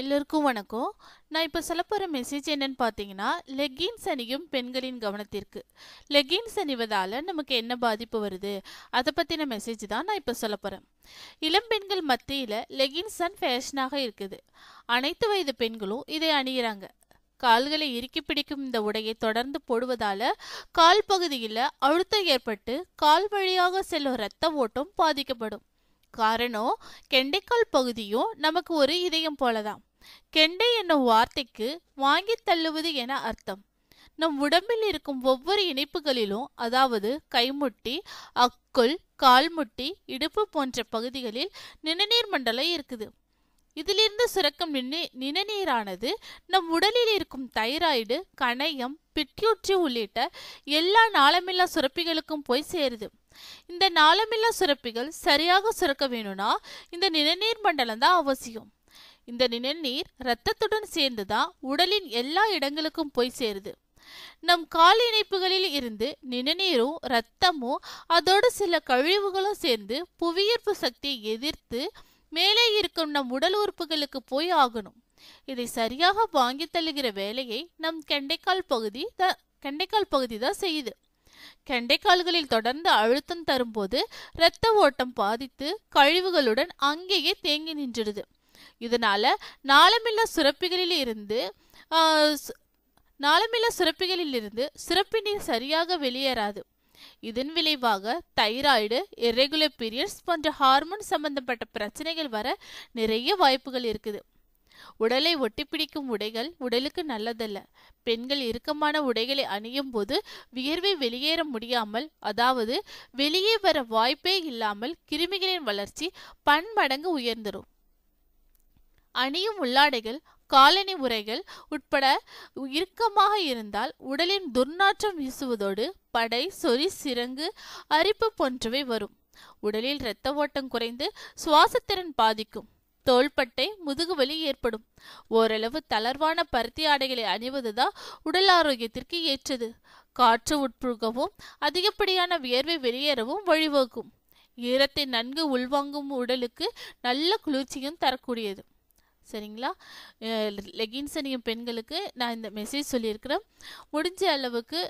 எல்லோருக்கும் வணக்கம். நான் இப்போ சொல்ல போகிற மெசேஜ் என்னன்னு பார்த்தீங்கன்னா லெகின்ஸ் அணியும் பெண்களின் கவனத்திற்கு. லெகின்ஸ் அணிவதால் நமக்கு என்ன பாதிப்பு வருது? அதை பற்றின மெசேஜ் தான் நான் இப்போ சொல்ல போகிறேன் இளம் பெண்கள் மத்தியில் லெகின்ஸ் தான் ஃபேஷனாக இருக்குது. அனைத்து வயது பெண்களும் இதை அணியிறாங்க. கால்களை இறுக்கி பிடிக்கும் இந்த உடையை தொடர்ந்து போடுவதால கால் பகுதியில் அழுத்தம் ஏற்பட்டு கால் வழியாக செல்லும் இரத்த ஓட்டம் பாதிக்கப்படும். காரணம் கெண்டைக்கால் பகுதியும் நமக்கு ஒரு இதயம் போலதான். கெண்டை என்னும் வார்த்தைக்கு வாங்கி தள்ளுவது என அர்த்தம். நம் உடம்பில் இருக்கும் ஒவ்வொரு இணைப்புகளிலும் அதாவது கைமுட்டி அக்குள் கால்முட்டி இடுப்பு போன்ற பகுதிகளில் நிணநீர் மண்டலம் இருக்குது. இதிலிருந்து சுரக்கும் நிணநீரானது நம் உடலில் இருக்கும் தைராய்டு கணையம் பிட்யூட்ரி உள்ளிட்ட எல்லா நாளமில்லா சுரப்பிகளுக்கும் போய் சேருது. இந்த நாளமில்லா சுரப்பிகள் சரியாக சுரக்க வேணும்னா இந்த நிணநீர் மண்டலம் தான் அவசியம். இந்த நிணநீர் இரத்தத்துடன் சேர்ந்துதான் உடலின் எல்லா இடங்களுக்கும் போய் சேருது. நம் கால் இணைப்புகளில் இருந்து நிணநீரும் இரத்தமும் அதோடு சில கழிவுகளும் சேர்ந்து புவியீர்ப்பு சக்தியை எதிர்த்து மேலே இருக்கும் நம் உடல் உறுப்புகளுக்கு போய் ஆகணும். இதை சரியாக வாங்கி தள்ளுகிற வேலையை நம் கெண்டைக்கால் பகுதி த கெண்டைக்கால் பகுதி தான் செய்யுது. கெண்டைக்கால்களில் தொடர்ந்து அழுத்தம் தரும்போது இரத்த ஓட்டம் பாதித்து கழிவுகளுடன் அங்கேயே தேங்கி நின்றுடுது. இதனால நாளமில்லா சுரப்பிகளில் இருந்து நாளமில்லா சுரப்பிகளில் இருந்து சுரப்பி நீர் சரியாக வெளியேறாது. இதன் விளைவாக தைராய்டு இரெகுலர் பீரியட்ஸ் போன்ற ஹார்மோன் சம்பந்தப்பட்ட பிரச்சனைகள் வர நிறைய வாய்ப்புகள் இருக்குது. உடலை ஒட்டிப்பிடிக்கும் உடைகள் உடலுக்கு நல்லதல்ல. பெண்கள் இறுக்கமான உடைகளை அணியும் போது வியர்வை வெளியேற முடியாமல் அதாவது வெளியே வர வாய்ப்பே இல்லாமல் கிருமிகளின் வளர்ச்சி பன்மடங்கு உயர்ந்துடும் அணியும் உள்ளாடைகள் காலனி உரைகள் உட்பட இறுக்கமாக இருந்தால் உடலின் துர்நாற்றம் வீசுவதோடு படை சொறி சிறங்கு அரிப்பு போன்றவை வரும். உடலில் இரத்த ஓட்டம் குறைந்து சுவாசத்திறன் பாதிக்கும். தோள்பட்டை முதுகு வலி ஏற்படும். ஓரளவு தளர்வான பருத்தி ஆடைகளை அணிவதுதான் உடல் ஆரோக்கியத்திற்கு ஏற்றது. காற்று உட்புகவும் அதிகப்படியான வியர்வை வெளியேறவும் வழிவகுக்கும். ஈரத்தை நன்கு உள்வாங்கும் உடலுக்கு நல்ல குளிர்ச்சியும் தரக்கூடியது. சரிங்களா? லெகின்ஸ் அணியும் பெண்களுக்கு நான் இந்த மெசேஜ் சொல்லியிருக்கிறேன். முடிஞ்ச அளவுக்கு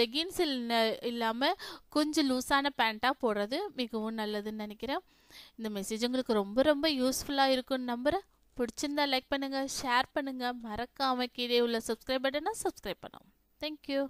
லெகின்ஸ் இல்லாமல் கொஞ்சம் லூஸான பேண்ட்டாக போடுறது மிகவும் நல்லதுன்னு நினைக்கிறேன். இந்த மெசேஜ் உங்களுக்கு ரொம்ப ரொம்ப யூஸ்ஃபுல்லாக இருக்கும்னு நம்புகிறேன் பிடிச்சிருந்தா லைக் பண்ணுங்கள் ஷேர் பண்ணுங்கள் மறக்காமல் கீழே உள்ள சப்ஸ்கிரைப் பட்டனை சப்ஸ்கிரைப் பண்ணுவோம் தேங்க்யூ